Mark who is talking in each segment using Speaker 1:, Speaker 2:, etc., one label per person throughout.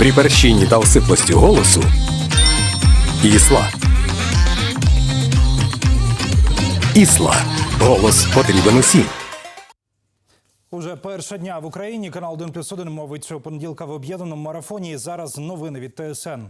Speaker 1: При перщині та осиплості голосу Ісла. Ісла. Голос потрібен усім.
Speaker 2: Уже перша дня в Україні канал 1 плюс 1 мовить цього понеділка в об'єднаному марафоні. І зараз новини від ТСН.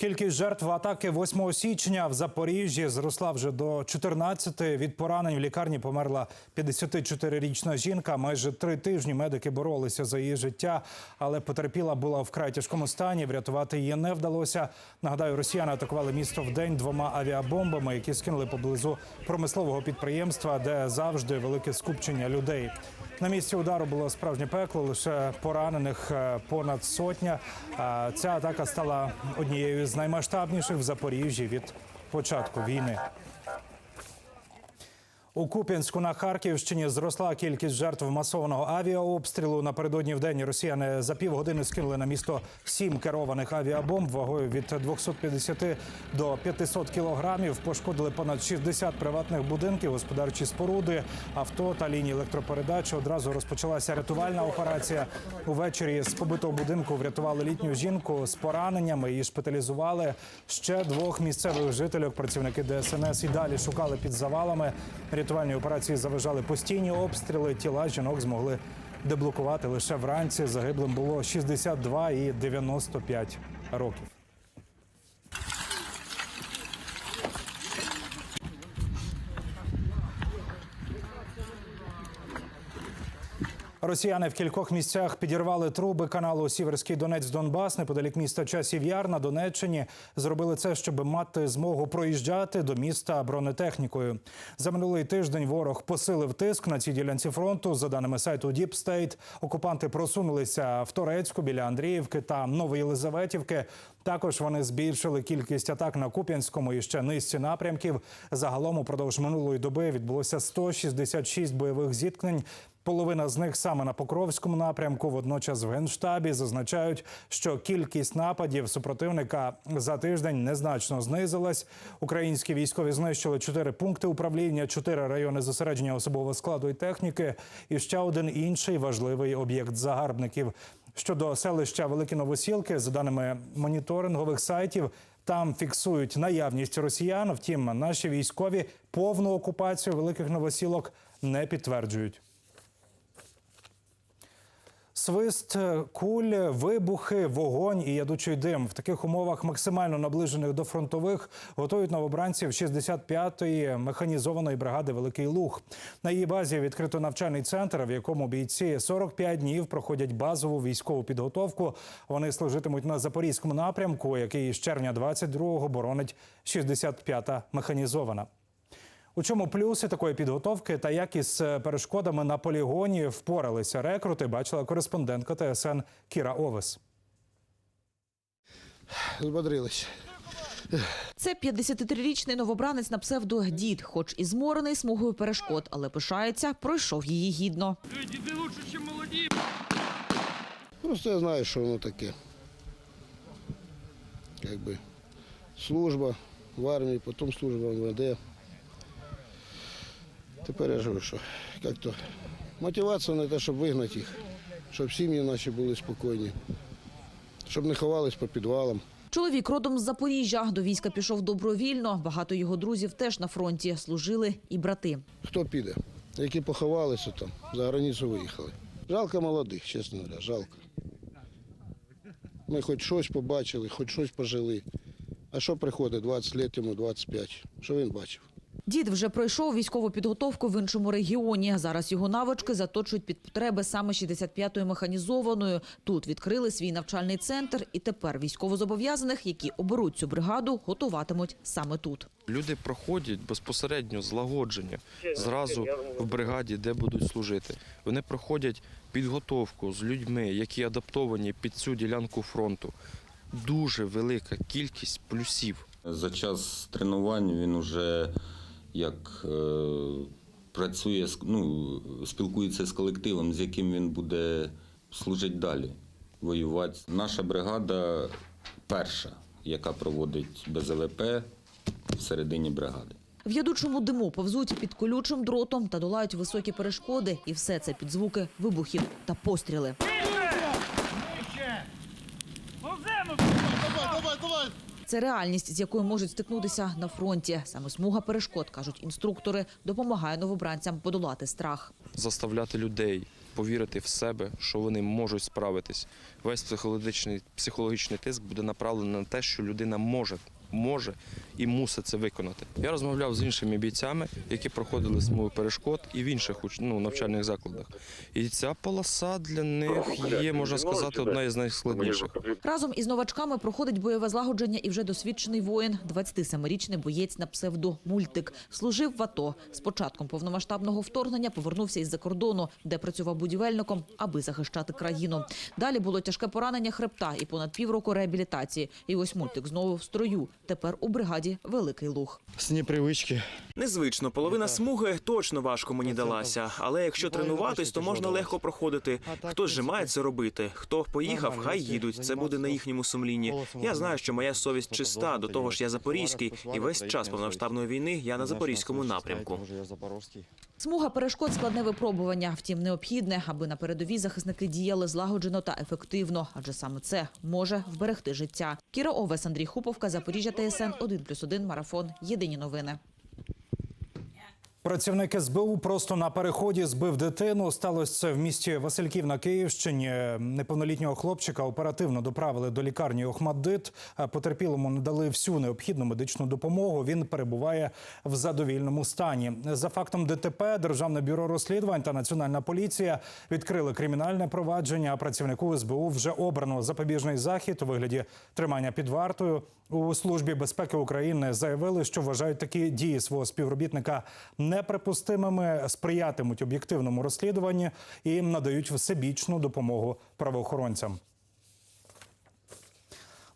Speaker 2: Кількість жертв атаки 8 січня в Запоріжжі зросла вже до 14. Від поранень в лікарні померла 54-річна жінка. Майже три тижні медики боролися за її життя, але потерпіла була вкрай тяжкому стані. Врятувати її не вдалося. Нагадаю, росіяни атакували місто в день двома авіабомбами, які скинули поблизу промислового підприємства, де завжди велике скупчення людей. На місці удару було справжнє пекло, лише поранених е, понад сотня. А Ця атака стала однією з наймасштабніших в Запоріжжі від початку війни. У Куп'янську на Харківщині зросла кількість жертв масованого авіаобстрілу. Напередодні в день росіяни за півгодини скинули на місто сім керованих авіабомб вагою від 250 до 500 кілограмів. Пошкодили понад 60 приватних будинків, господарчі споруди, авто та лінії електропередач. Одразу розпочалася рятувальна операція. Увечері з побитого будинку врятували літню жінку з пораненнями. Її шпиталізували. Ще двох місцевих жителів. Працівники ДСНС і далі шукали під завалами. Рятувальні операції заважали постійні обстріли. Тіла жінок змогли деблокувати лише вранці. Загиблим було 62 і 95 років. Росіяни в кількох місцях підірвали труби каналу Сіверський Донець Донбас неподалік міста Часів Яр на Донеччині. Зробили це, щоб мати змогу проїжджати до міста бронетехнікою. За минулий тиждень ворог посилив тиск на цій ділянці фронту. За даними сайту Deep State, окупанти просунулися в Торецьку біля Андріївки та Новоєлизаветівки. Також вони збільшили кількість атак на Куп'янському і ще низці напрямків. Загалом упродовж минулої доби відбулося 166 бойових зіткнень. Половина з них саме на Покровському напрямку. Водночас в генштабі зазначають, що кількість нападів супротивника за тиждень незначно знизилась. Українські військові знищили чотири пункти управління, чотири райони зосередження особового складу і техніки. І ще один інший важливий об'єкт загарбників. Щодо селища Великі Новосілки, за даними моніторингових сайтів, там фіксують наявність росіян. Втім, наші військові повну окупацію великих новосілок не підтверджують. Свист е, куль, вибухи, вогонь і ядучий дим в таких умовах максимально наближених до фронтових готують новобранців 65-ї механізованої бригади Великий Луг. На її базі відкрито навчальний центр, в якому бійці 45 днів проходять базову військову підготовку. Вони служитимуть на запорізькому напрямку, який з червня 22-го боронить 65-та механізована. У чому плюси такої підготовки та як із е, перешкодами на полігоні впоралися рекрути, бачила кореспондентка ТСН Кіра Овес.
Speaker 3: Збодрились.
Speaker 4: Це 53-річний новобранець на псевдо Дід, хоч і зморений смугою перешкод, але пишається, пройшов її гідно. Діди лучше, ніж молоді.
Speaker 3: Просто я знаю, що воно таке. Якби служба в армії, потім служба в МВД. Тепер я живу, що як то. Мотивація не те, щоб вигнати їх, щоб сім'ї наші були спокійні, щоб не ховались по підвалам.
Speaker 4: Чоловік родом з Запоріжжя до війська пішов добровільно. Багато його друзів теж на фронті служили і брати.
Speaker 3: Хто піде? Які поховалися там, за границю виїхали. Жалко молодих, чесно говоря, жалко. Ми хоч щось побачили, хоч щось пожили. А що приходить 20 років йому 25? Що він бачив?
Speaker 4: Дід вже пройшов військову підготовку в іншому регіоні. Зараз його навички заточують під потреби саме 65-ї механізованої. Тут відкрили свій навчальний центр, і тепер військовозобов'язаних, які оберуть цю бригаду, готуватимуть саме тут.
Speaker 5: Люди проходять безпосередньо злагодження зразу в бригаді, де будуть служити. Вони проходять підготовку з людьми, які адаптовані під цю ділянку фронту. Дуже велика кількість плюсів.
Speaker 6: За час тренувань він вже як е, працює, ну, спілкується з колективом, з яким він буде служити далі, воювати. Наша бригада перша, яка проводить БЗВП всередині бригади.
Speaker 4: В ядучому диму повзуть під колючим дротом та долають високі перешкоди. І все це під звуки вибухів та постріли. Це реальність, з якою можуть стикнутися на фронті. Саме смуга перешкод, кажуть інструктори, допомагає новобранцям подолати страх.
Speaker 5: заставляти людей повірити в себе, що вони можуть справитись. Весь психологічний, психологічний тиск буде направлений на те, що людина може, може і мусить це виконати. Я розмовляв з іншими бійцями, які проходили смугу перешкод і в інших уч- ну, навчальних закладах. І ця полоса для них є, можна сказати, одна із найскладніших.
Speaker 4: Разом із новачками проходить бойове злагодження і вже досвідчений воїн, 27-річний боєць на псевдо Мультик. Служив в АТО. З початком повномасштабного вторгнення повернувся із-за кордону, де працював будівельником, аби захищати країну. Далі було тяжке поранення хребта і понад півроку реабілітації. І ось Мультик знову в строю. Тепер у бригаді Великий Луг.
Speaker 7: З непривички.
Speaker 8: Незвично, половина смуги точно важко мені далася, але якщо тренуватись, то можна легко проходити. Хто ж же має це робити? Хто поїхав, хай їдуть. Це буде на їхньому сумлінні. Я знаю, що моя совість чиста. До того ж, я запорізький, і весь час повномасштабної війни я на запорізькому напрямку.
Speaker 4: Смуга перешкод складне випробування, втім необхідне, аби на передовій захисники діяли злагоджено та ефективно, адже саме це може вберегти життя. Кіра Овес, Андрій Хуповка, Запоріжжя ТСН 1+,1, Марафон. Єдині новини.
Speaker 2: Працівник СБУ просто на переході збив дитину. Сталося це в місті Васильків на Київщині. Неповнолітнього хлопчика оперативно доправили до лікарні Охмаддит. Потерпілому надали всю необхідну медичну допомогу. Він перебуває в задовільному стані. За фактом ДТП Державне бюро розслідувань та Національна поліція відкрили кримінальне провадження. Працівнику СБУ вже обрано запобіжний захід у вигляді тримання під вартою. У службі безпеки України заявили, що вважають такі дії свого співробітника неприпустимими, сприятимуть об'єктивному розслідуванню і надають всебічну допомогу правоохоронцям.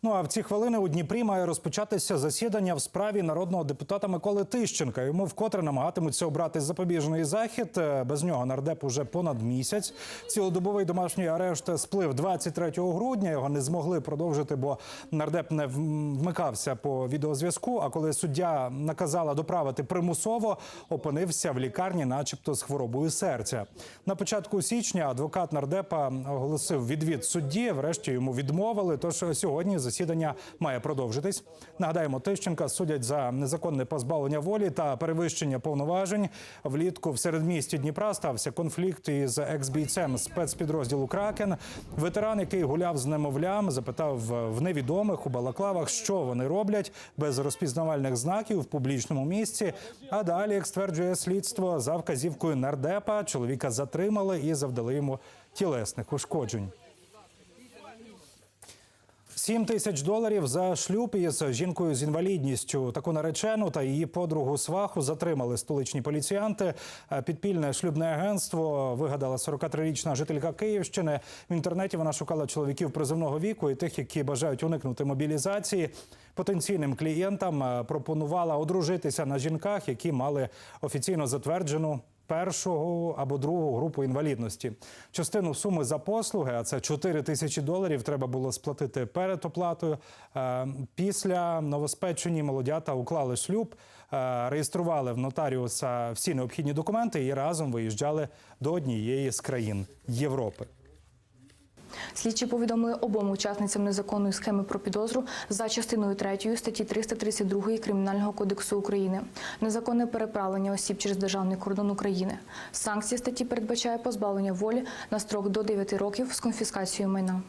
Speaker 2: Ну а в ці хвилини у Дніпрі має розпочатися засідання в справі народного депутата Миколи Тищенка. Йому вкотре намагатимуться обрати запобіжний захід. Е, Без нього нардеп уже понад місяць. Цілодобовий домашній арешт сплив 23 грудня. Його не змогли продовжити, бо нардеп не вмикався по відеозв'язку. А коли суддя наказала доправити примусово, опинився в лікарні, начебто з хворобою серця. На початку січня адвокат нардепа оголосив відвід судді. Врешті йому відмовили. Тож сьогодні засідання має продовжитись. Нагадаємо, Тищенка судять за незаконне позбавлення волі та перевищення повноважень. Влітку в середмісті Дніпра стався конфлікт із екс-бійцем спецпідрозділу Кракен. Ветеран, який гуляв з немовлям, запитав в невідомих у балаклавах, що вони роблять без розпізнавальних знаків в публічному місці. А далі, як стверджує слідство, за вказівкою нардепа чоловіка затримали і завдали йому тілесних ушкоджень. 7 тисяч доларів за шлюб із жінкою з інвалідністю. Таку наречену та її подругу сваху затримали столичні поліціянти. Е, Підпільне шлюбне агентство вигадала 43-річна жителька Київщини. В інтернеті вона шукала чоловіків призовного віку і тих, які бажають уникнути мобілізації. Потенційним клієнтам е, пропонувала одружитися на жінках, які мали офіційно затверджену першого або другого групу інвалідності. Частину суми за послуги, а це 4 тисячі доларів, треба було сплатити перед оплатою. Е, Після новоспечені молодята уклали шлюб, е, реєстрували в нотаріуса всі необхідні документи і разом виїжджали до однієї з країн Європи.
Speaker 9: Слідчі повідомили обом учасницям незаконної схеми про підозру за частиною 3 статті 332 Кримінального кодексу України незаконне переправлення осіб через державний кордон України. Санкція статті передбачає позбавлення волі на строк до 9 років з конфіскацією майна.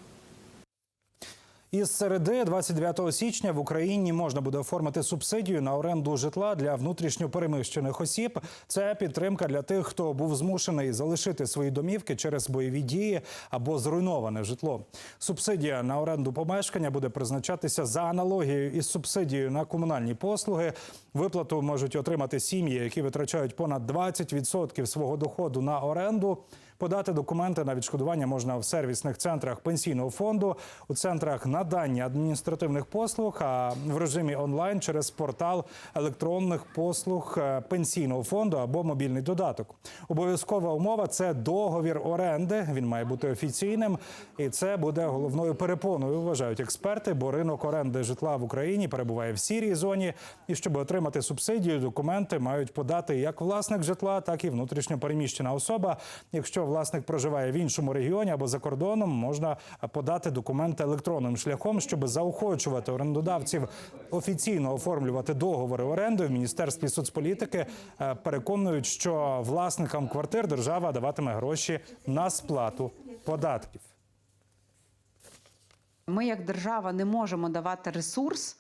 Speaker 2: Із середи 29 січня в Україні можна буде оформити субсидію на оренду житла для внутрішньопереміщених осіб. Це підтримка для тих, хто був змушений залишити свої домівки через бойові дії або зруйноване житло. Субсидія на оренду помешкання буде призначатися за аналогією із субсидією на комунальні послуги. Виплату можуть отримати сім'ї, які витрачають понад 20% свого доходу на оренду. Подати документи на відшкодування можна в сервісних центрах пенсійного фонду, у центрах надання адміністративних послуг, а в режимі онлайн через портал електронних послуг е, пенсійного фонду або мобільний додаток. Обов'язкова умова це договір оренди. Він має бути офіційним, і це буде головною перепоною. Вважають експерти, бо ринок оренди житла в Україні перебуває в сірій зоні. І щоб отримати субсидію, документи мають подати як власник житла, так і внутрішньо переміщена особа. Якщо власник проживає в іншому регіоні або за кордоном, можна подати документи електронним шляхом, щоб заохочувати орендодавців офіційно оформлювати договори оренди. В міністерстві соцполітики е, переконують, що власникам квартир держава даватиме гроші на сплату податків.
Speaker 7: Ми, як держава, не можемо давати ресурс,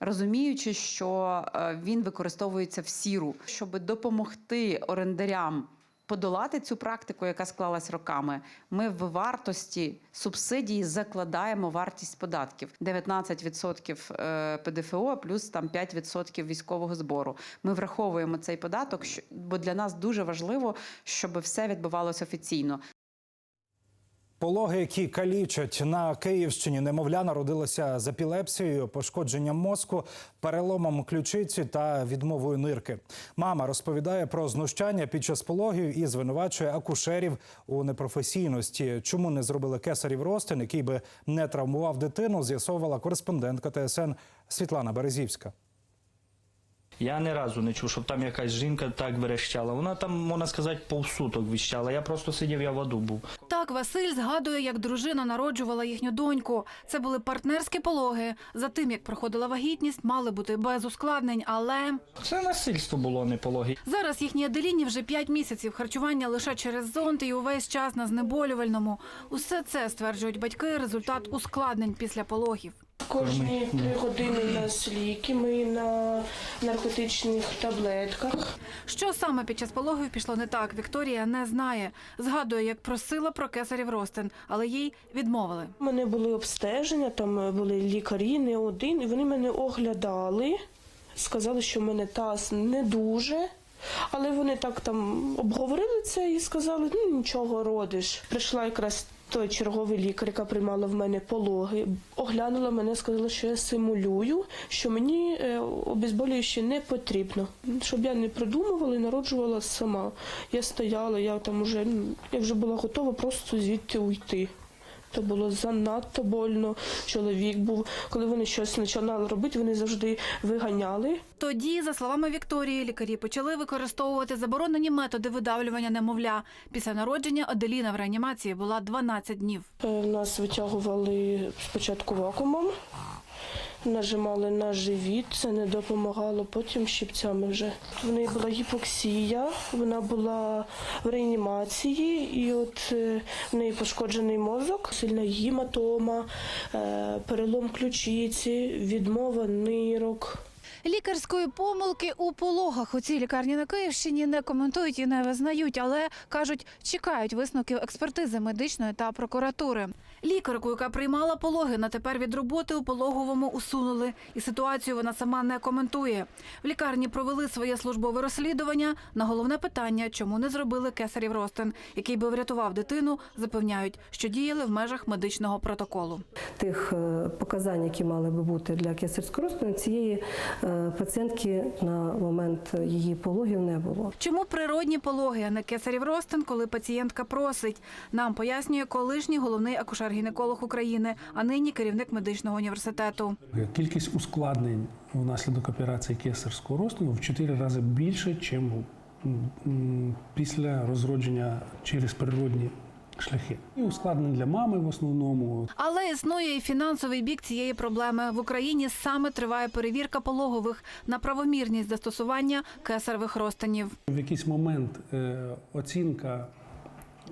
Speaker 7: розуміючи, що е, він використовується в сіру, щоб допомогти орендарям подолати цю практику, яка склалась роками. Ми в вартості субсидії закладаємо вартість податків: 19% е, ПДФО плюс там 5% військового збору. Ми враховуємо цей податок, бо для нас дуже важливо, щоб все відбувалося офіційно.
Speaker 2: Пологи, які калічать на Київщині, немовля народилася з епілепсією, пошкодженням мозку, переломом ключиці та відмовою нирки. Мама розповідає про знущання під час пологів і звинувачує акушерів у непрофесійності. Чому не зробили кесарів ростин, який би не травмував дитину, з'ясовувала кореспондентка ТСН Світлана Березівська.
Speaker 10: Я ні разу не чув, щоб там якась жінка так верещала. Вона там, можна сказати, повсуток віщала. Я просто сидів, я в аду був.
Speaker 11: Так, Василь згадує, як дружина народжувала їхню доньку. Це були партнерські пологи. За тим, як проходила вагітність, мали бути без ускладнень, але
Speaker 10: Це насильство було, не пологи.
Speaker 11: зараз їхній Аделіні вже 5 місяців харчування лише через зонт і увесь час на знеболювальному. Усе це стверджують батьки. Результат ускладнень після пологів.
Speaker 12: Кожні три години у нас ліки, ми на наркотичних таблетках.
Speaker 11: Що саме під час пологів пішло не так, Вікторія не знає. Згадує, як просила про кесарів ростин, але їй відмовили.
Speaker 12: У мене були обстеження, там були лікарі, не один, і вони мене оглядали, сказали, що в мене таз не дуже. Але вони так там обговорили це і сказали, ну нічого родиш. Прийшла якраз той черговий лікар, яка приймала в мене пологи, оглянула мене, сказала, що я симулюю, що мені е, обезболююче не потрібно. Щоб я не придумувала і народжувала сама. Я стояла, я там уже ну, я вже була готова просто звідти уйти. То було занадто больно. Чоловік був, коли вони щось починали робити, вони завжди виганяли.
Speaker 11: Тоді, за словами Вікторії, лікарі почали використовувати заборонені методи видавлювання немовля. Після народження Аделіна в реанімації була 12 днів.
Speaker 12: Е, Нас витягували спочатку вакуумом, нажимали на живіт, це не допомагало, потім щипцями вже. В неї була гіпоксія, вона була в реанімації, і от е, в неї пошкоджений мозок, сильна гематома, е, перелом ключиці, відмова нирок.
Speaker 11: Лікарської помилки у пологах у цій лікарні на Київщині не коментують і не визнають, але кажуть, чекають висновків експертизи медичної та прокуратури. Лікарку, яка приймала пологи, на тепер від роботи у пологовому усунули, і ситуацію вона сама не коментує. В лікарні провели своє службове розслідування. На головне питання, чому не зробили кесарів ростин, який би врятував дитину, запевняють, що діяли в межах медичного протоколу.
Speaker 13: Тих е, показань, які мали би бути для кесарського розтину, цієї е, пацієнтки на момент її пологів не було.
Speaker 11: Чому природні пологи, а не кесарів ростин, коли пацієнтка просить? Нам пояснює колишній головний акушер-гінеколог України, а нині керівник медичного університету.
Speaker 14: Кількість ускладнень внаслідок операції кесарського розтину в 4 рази більше, ніж після розродження через природні шляхи. І ускладнень для мами в основному.
Speaker 11: Але існує і фінансовий бік цієї проблеми. В Україні саме триває перевірка пологових на правомірність застосування кесаревих розтинів.
Speaker 14: В якийсь момент е, оцінка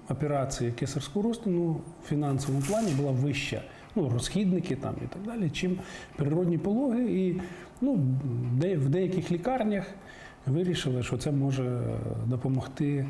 Speaker 14: операції кесарського розтину в фінансовому плані була вища. Ну, розхідники там і так далі, чим природні пологи. І ну, де, в деяких лікарнях вирішили, що це може допомогти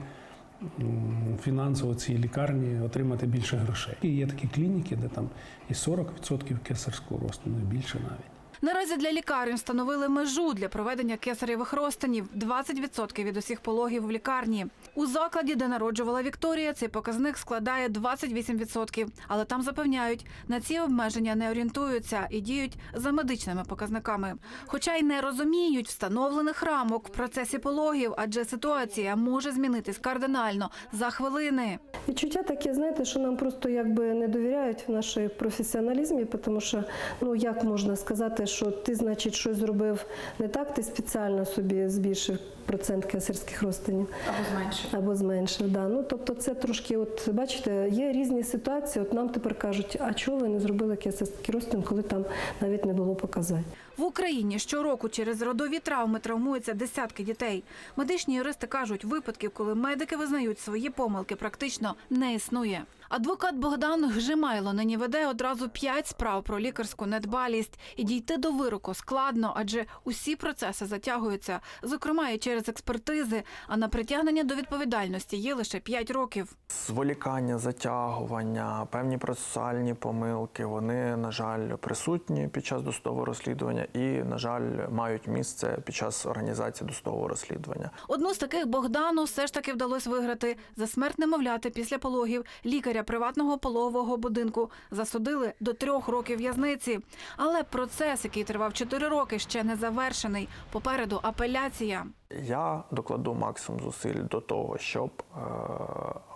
Speaker 14: фінансово цій лікарні отримати більше грошей. І є такі клініки, де там і 40% кесарського розтину, і більше навіть.
Speaker 11: Наразі для лікарень встановили межу для проведення кесарєвих розтинів – 20% від усіх пологів в лікарні. У закладі, де народжувала Вікторія, цей показник складає 28%. Але там запевняють, на ці обмеження не орієнтуються і діють за медичними показниками. Хоча й не розуміють встановлених рамок в процесі пологів, адже ситуація може змінитись кардинально за хвилини.
Speaker 13: Відчуття таке, знаєте, що нам просто якби не довіряють в нашій професіоналізмі, тому що ну як можна сказати, що ти, значить, щось зробив не так, ти спеціально собі збільшив процент кесарських розтинів.
Speaker 9: Або зменшив.
Speaker 13: Або зменшив, да. Ну тобто це трошки, от бачите, є різні ситуації. От нам тепер кажуть, а чого ви не зробили кесарський розтин, коли там навіть не було показань.
Speaker 11: В Україні щороку через родові травми травмуються десятки дітей. Медичні юристи кажуть, випадків, коли медики визнають свої помилки, практично не існує. Адвокат Богдан Гжимайло нині веде одразу п'ять справ про лікарську недбалість. І дійти до вироку складно, адже усі процеси затягуються, зокрема і через експертизи. А на притягнення до відповідальності є лише п'ять років.
Speaker 15: Зволікання, затягування, певні процесуальні помилки, вони, на жаль, присутні під час досудового розслідування і, на жаль, мають місце під час організації досудового розслідування.
Speaker 11: Одну з таких Богдану все ж таки вдалося виграти. За смерть немовляти після пологів лікаря приватного пологового будинку засудили до трьох років в'язниці. Але процес, який тривав чотири роки, ще не завершений. Попереду апеляція.
Speaker 15: Я докладу максимум зусиль до того, щоб е,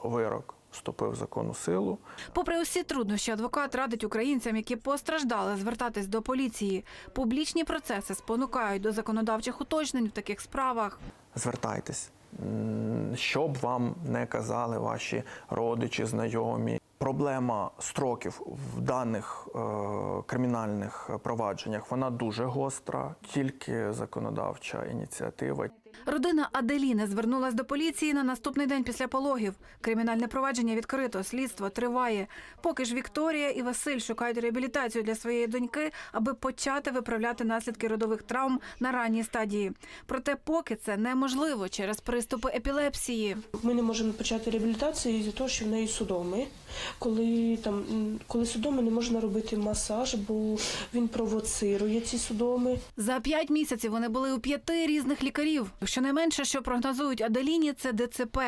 Speaker 15: вирок вступив в законну силу.
Speaker 11: Попри усі труднощі, адвокат радить українцям, які постраждали, звертатись до поліції. Публічні процеси спонукають до законодавчих уточнень в таких справах.
Speaker 15: Звертайтесь, що б вам не казали ваші родичі, знайомі. Проблема строків в даних е, кримінальних провадженнях вона дуже гостра, тільки законодавча ініціатива.
Speaker 11: Родина Аделіни звернулась до поліції на наступний день після пологів. Кримінальне провадження відкрито, слідство триває. Поки ж Вікторія і Василь шукають реабілітацію для своєї доньки, аби почати виправляти наслідки родових травм на ранній стадії. Проте поки це неможливо через приступи епілепсії.
Speaker 12: Ми не можемо почати реабілітацію із-за того, що в неї судоми. Коли там коли судоми не можна робити масаж, бо він провоцирує ці судоми.
Speaker 11: За п'ять місяців вони були у п'яти різних лікарів. Щонайменше, що прогнозують Аделіні, це ДЦП.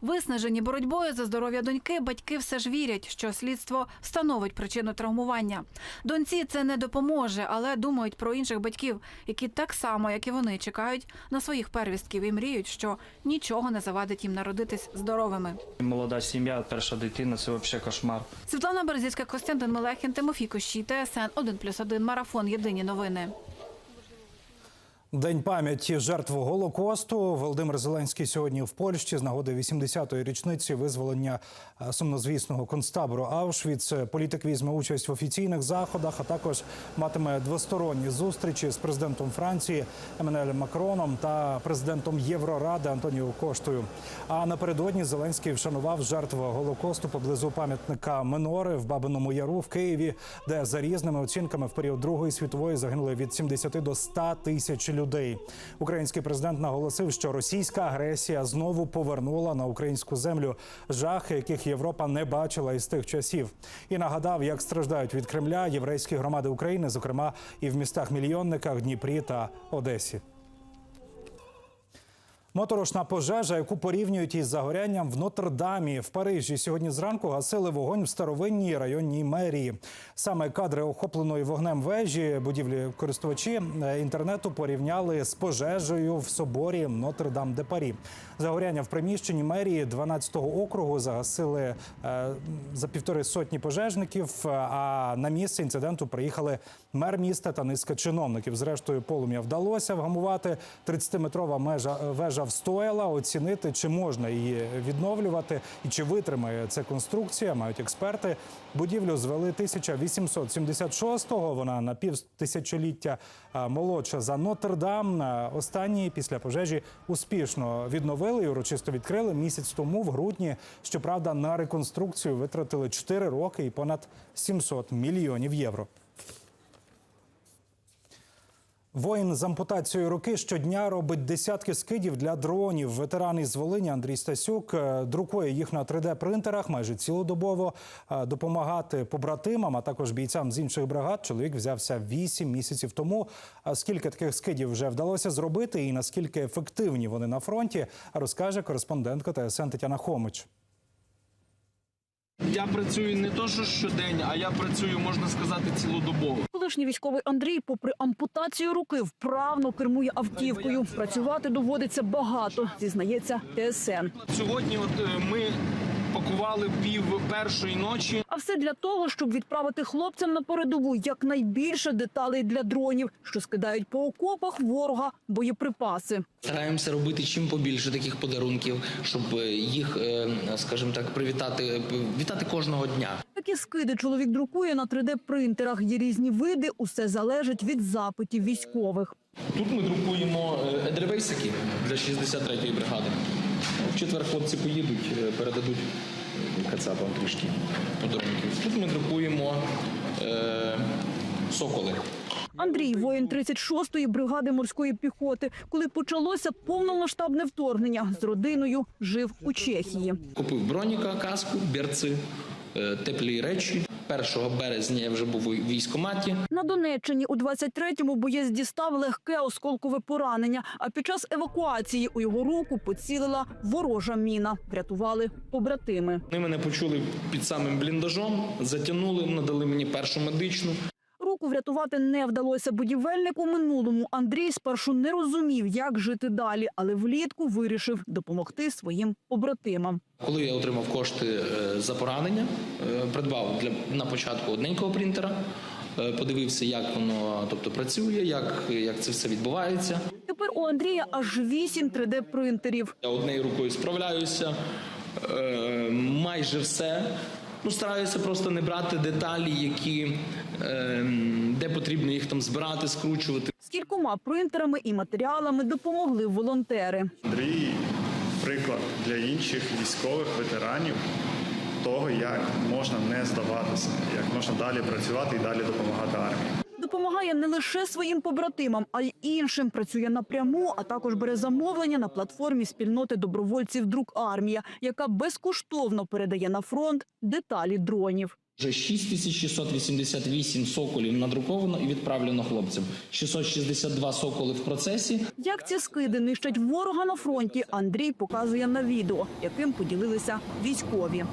Speaker 11: Виснажені боротьбою за здоров'я доньки, батьки все ж вірять, що слідство встановить причину травмування. Доньці це не допоможе, але думають про інших батьків, які так само, як і вони, чекають на своїх первістків і мріють, що нічого не завадить їм народитись здоровими.
Speaker 10: Молода сім'я, перша дитина це взагалі кошмар.
Speaker 11: Світлана Березівська, Костянтин Мелехін, Тимофій Кощій, ТСН 1+,1 Марафон. Єдині новини.
Speaker 2: День пам'яті жертв Голокосту. Володимир Зеленський сьогодні в Польщі з нагоди 80-ї річниці визволення е, сумнозвісного концтабору Аушвіц. Політик візьме участь в офіційних заходах, а також матиме двосторонні зустрічі з президентом Франції Еммануелем Макроном та президентом Євроради Антоніо Коштою. А напередодні Зеленський вшанував жертв Голокосту поблизу пам'ятника Минори в Бабиному Яру в Києві, де за різними оцінками в період Другої світової загинули від 70 до 100 тисяч. Український президент наголосив, що російська агресія знову повернула на українську землю жахи, яких Європа не бачила із тих часів, і нагадав, як страждають від Кремля єврейські громади України, зокрема і в містах мільйонниках Дніпрі та Одесі. Моторошна пожежа, яку порівнюють із загорянням в Нотр-Дамі в Парижі. Сьогодні зранку гасили вогонь в старовинній районній мерії. Саме кадри охопленої вогнем вежі будівлі користувачі е, інтернету порівняли з пожежею в соборі Нотр-Дам де Парі. Загоряння в приміщенні мерії 12-го округу загасили е, за півтори сотні пожежників. е, А на місце інциденту приїхали мер міста та низка чиновників. Зрештою, полум'я вдалося вгамувати. 30-метрова межа вежа встояла. Оцінити, чи можна її відновлювати і чи витримає це конструкція. Мають експерти. Будівлю звели 1876-го. Вона на півтисячоліття молодша за Нотр-Дам. Останній після пожежі успішно відновили і урочисто відкрили місяць тому, в грудні. Щоправда, на реконструкцію витратили 4 роки і понад 700 мільйонів євро. Воїн з ампутацією руки щодня робить десятки скидів для дронів. Ветеран із Волині Андрій Стасюк е, друкує їх на 3D-принтерах майже цілодобово. Е, Допомагати побратимам, а також бійцям з інших бригад. Чоловік взявся 8 місяців тому. Скільки таких скидів вже вдалося зробити, і наскільки ефективні вони на фронті, розкаже кореспондентка ТСН Тетяна Хомич.
Speaker 16: Я працюю не то, що щодень, а я працюю, можна сказати, цілодобово.
Speaker 17: Колишній військовий Андрій, попри ампутацію руки, вправно кермує автівкою. Працювати доводиться багато, зізнається ТСН.
Speaker 16: Сьогодні, от е, ми пакували пів першої ночі.
Speaker 17: А все для того, щоб відправити хлопцям на передову якнайбільше деталей для дронів, що скидають по окопах ворога боєприпаси.
Speaker 18: Стараємося робити чим побільше таких подарунків, щоб е, їх, е, скажімо так, привітати, е, вітати кожного дня.
Speaker 17: Такі скиди чоловік друкує на 3D-принтерах. Є різні види, усе залежить від запитів військових.
Speaker 16: Тут ми друкуємо е, для 63-ї бригади. В четвер хлопці поїдуть, е, передадуть кацапам трішки подарунків. Тут ми друкуємо е, соколи.
Speaker 17: Андрій, воїн 36-ї бригади морської піхоти. Коли почалося повномасштабне вторгнення, з родиною жив у Чехії.
Speaker 18: Купив броніка, каску, берци, е, теплі речі. 1 березня я вже був у військкоматі.
Speaker 17: На Донеччині у 23-му боєць дістав легке осколкове поранення. А під час евакуації у його руку поцілила ворожа міна. Врятували побратими.
Speaker 18: Вони мене почули під самим бліндажом, затягнули, надали мені першу медичну.
Speaker 17: Руку врятувати не вдалося. Будівельник у минулому Андрій спершу не розумів, як жити далі, але влітку вирішив допомогти своїм побратимам.
Speaker 18: Коли я отримав кошти е, за поранення, е, придбав для на початку одненького принтера, е, подивився, як воно тобто працює, як, як це все відбувається.
Speaker 17: Tепер у Андрія аж вісім 3D-принтерів.
Speaker 18: Я однією рукою справляюся, майже все. Ну, стараюся просто не брати деталі, які е, де потрібно їх там збирати, скручувати.
Speaker 17: З кількома принтерами і матеріалами допомогли волонтери.
Speaker 19: Андрій приклад для інших військових ветеранів того, як можна не здаватися, як можна далі працювати і далі допомагати армії.
Speaker 17: Допомагає не лише своїм побратимам, а й іншим. Працює напряму, а також бере замовлення на платформі спільноти добровольців Друк Армія, яка безкоштовно передає на фронт деталі дронів.
Speaker 18: Вже 6688 соколів надруковано і відправлено хлопцям. 662 соколи в процесі.
Speaker 17: Як ці скиди нищать ворога на фронті, Андрій показує на відео, яким поділилися військові.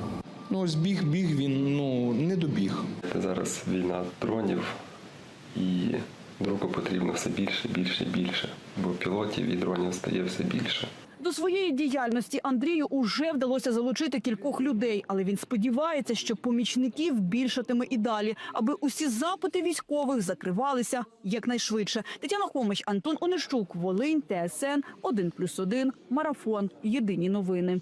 Speaker 18: Ну, ось біг, біг він ну не добіг.
Speaker 20: Зараз війна дронів і друку потрібно все більше, більше, більше. Бо пілотів і дронів стає все більше.
Speaker 17: До своєї діяльності Андрію уже вдалося залучити кількох людей, але він сподівається, що помічників більшатиме і далі, аби усі запити військових закривалися якнайшвидше. Тетяна Хомич, Антон Онищук, Волинь, ТСН 1+,1, Марафон. Єдині новини.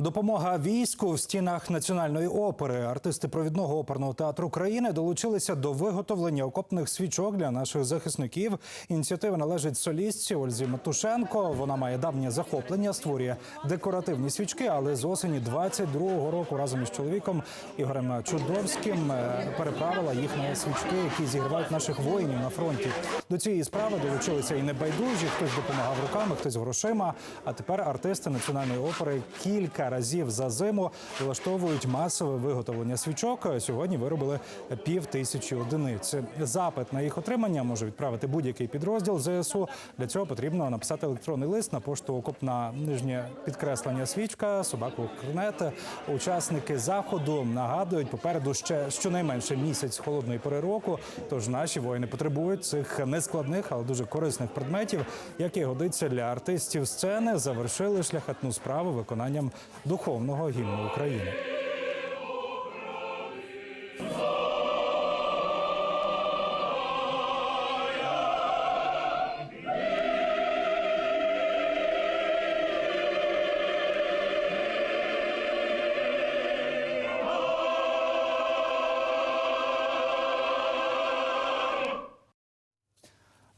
Speaker 2: Допомога війську в стінах національної опери. Артисти провідного оперного театру країни долучилися до виготовлення окопних свічок для наших захисників. Ініціатива належить солістці Ользі Матушенко. Вона має давнє захоплення, створює декоративні свічки. Але з осені 22-го року разом із чоловіком Ігорем Чудовським е, переправила їх на свічки, які зігрівають наших воїнів на фронті. До цієї справи долучилися і небайдужі. Хтось допомагав руками, хтось грошима. А тепер артисти національної опери кілька разів за зиму влаштовують масове виготовлення свічок. Сьогодні виробили пів тисячі одиниць. Запит на їх отримання може відправити будь-який підрозділ ЗСУ. Для цього потрібно написати електронний лист на пошту окопна нижнє підкреслення свічка, собаку крнет. Учасники заходу нагадують попереду ще щонайменше місяць холодної пори року. Тож наші воїни потребують цих нескладних, але дуже корисних предметів, які годиться для артистів сцени. Завершили шляхетну справу виконанням духовного гімну України.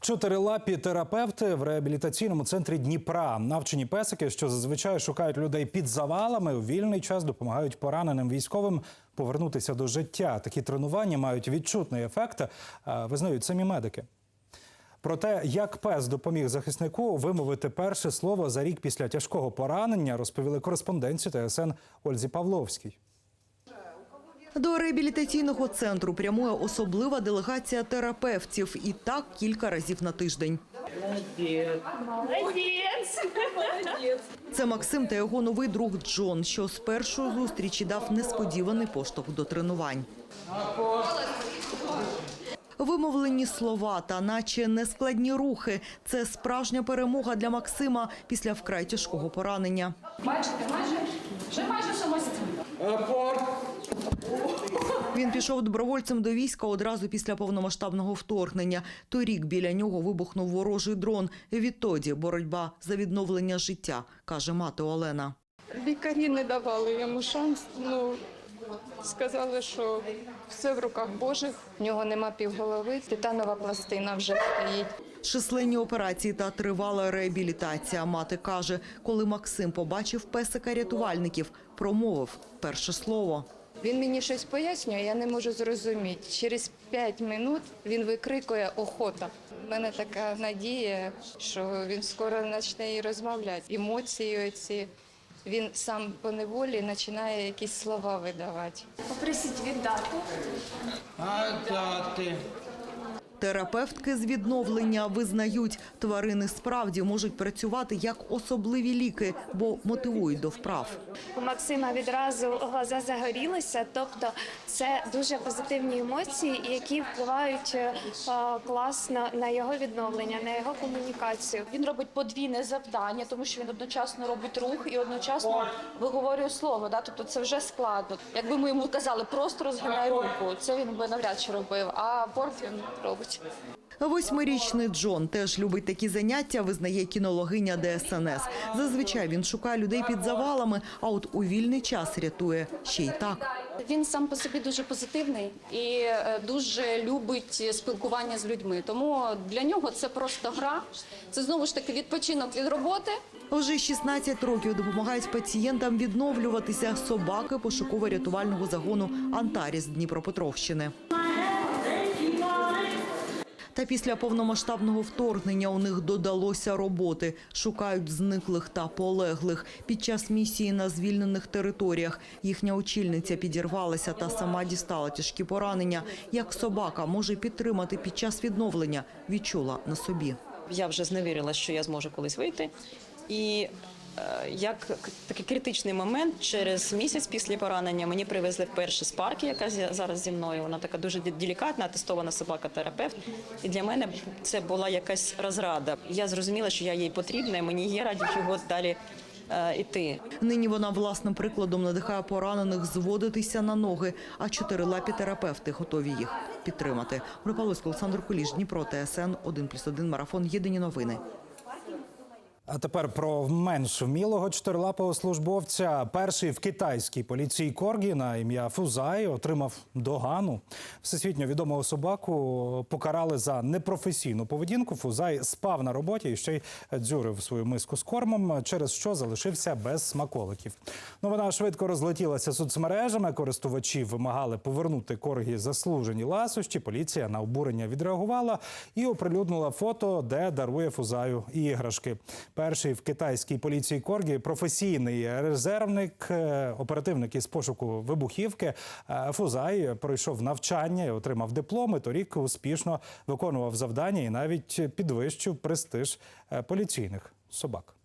Speaker 2: Чотирилапі терапевти в реабілітаційному центрі Дніпра. Навчені песики, що зазвичай шукають людей під завалами, у вільний час допомагають пораненим військовим повернутися до життя. Такі тренування мають відчутний ефект, е, визнають самі медики. Про те, як пес допоміг захиснику вимовити перше слово за рік після тяжкого поранення, розповіли кореспонденці ТСН Ользі Павловській.
Speaker 21: До реабілітаційного центру прямує особлива делегація терапевтів і так кілька разів на тиждень. Це Максим та його новий друг Джон, що з першої зустрічі дав несподіваний поштовх до тренувань. Вимовлені слова та наче нескладні рухи – це справжня перемога для Максима після вкрай тяжкого поранення.
Speaker 22: Бачите, майже
Speaker 23: Вже майже самостійно.
Speaker 21: Він пішов добровольцем до війська одразу після повномасштабного вторгнення. Торік біля нього вибухнув ворожий дрон. Відтоді боротьба за відновлення життя, каже мати Олена.
Speaker 22: Лікарі не давали йому шанс. Ну сказали, що все в руках Божих. В нього нема півголови, титанова пластина вже стоїть.
Speaker 21: Численні операції та тривала реабілітація. Мати каже, коли Максим побачив песика рятувальників, промовив перше слово.
Speaker 22: Він мені щось пояснює, я не можу зрозуміти. Через 5 минут він викрикує охота. У мене така надія, що він скоро почне і розмовляти. Емоції ці. Він сам по неволі починає якісь слова видавати.
Speaker 23: Попросіть віддати.
Speaker 21: Терапевтки з відновлення визнають, тварини справді можуть працювати як особливі ліки, бо мотивують до вправ.
Speaker 23: У Максима відразу глаза загорілися, тобто це дуже позитивні емоції, які впливають е, класно на його відновлення, на його комунікацію.
Speaker 24: Він робить подвійне завдання, тому що він одночасно робить рух і одночасно виговорює слово. Да? Тобто це вже складно. Якби ми йому казали, просто розгинай руку, це він би навряд чи робив. А борт він робить.
Speaker 21: Восьмирічний Джон теж любить такі заняття, визнає кінологиня ДСНС. Зазвичай він шукає людей під завалами, а от у вільний час рятує ще й так.
Speaker 24: Він сам по собі дуже позитивний і е, дуже любить спілкування з людьми. Тому для нього це просто гра. Це знову ж таки відпочинок від роботи.
Speaker 21: Вже 16 років допомагають пацієнтам відновлюватися собаки пошуково-рятувального загону Антаріс Дніпропетровщини. Та після повномасштабного вторгнення у них додалося роботи. Шукають зниклих та полеглих. Під час місії на звільнених територіях їхня очільниця підірвалася та сама дістала тяжкі поранення. Як собака може підтримати під час відновлення, відчула на собі.
Speaker 25: Я вже зневірила, що я зможу колись вийти. І як такий критичний момент, через місяць після поранення мені привезли вперше спарки, яка зі- зараз зі мною. Вона така дуже делікатна, атестована собака-терапевт. І для мене це була якась розрада. Я зрозуміла, що я їй потрібна, і мені є раді чого далі е, іти.
Speaker 21: Нині вона власним прикладом надихає поранених зводитися на ноги, а чотирилапі терапевти готові їх підтримати. Олександр Куліш, Дніпро, ТСН 1+,1 Марафон. Єдині новини.
Speaker 2: А тепер про менш вмілого чотирилапого службовця. Перший в китайській поліції Коргі на ім'я Фузай отримав догану. Всесвітньо відомого собаку покарали за непрофесійну поведінку. Фузай спав на роботі і ще й дзюрив свою миску з кормом, через що залишився без смаколиків. Вона швидко розлетілася соцмережами. Користувачі вимагали повернути коргі заслужені ласощі. Поліція на обурення відреагувала і оприлюднила фото, де дарує Фузаю іграшки. Перший в китайській поліції Коргі професійний резервник, е, оперативник із пошуку вибухівки. Е, Фузай пройшов навчання і отримав дипломи. Торік успішно виконував завдання і навіть підвищив престиж е, поліційних собак.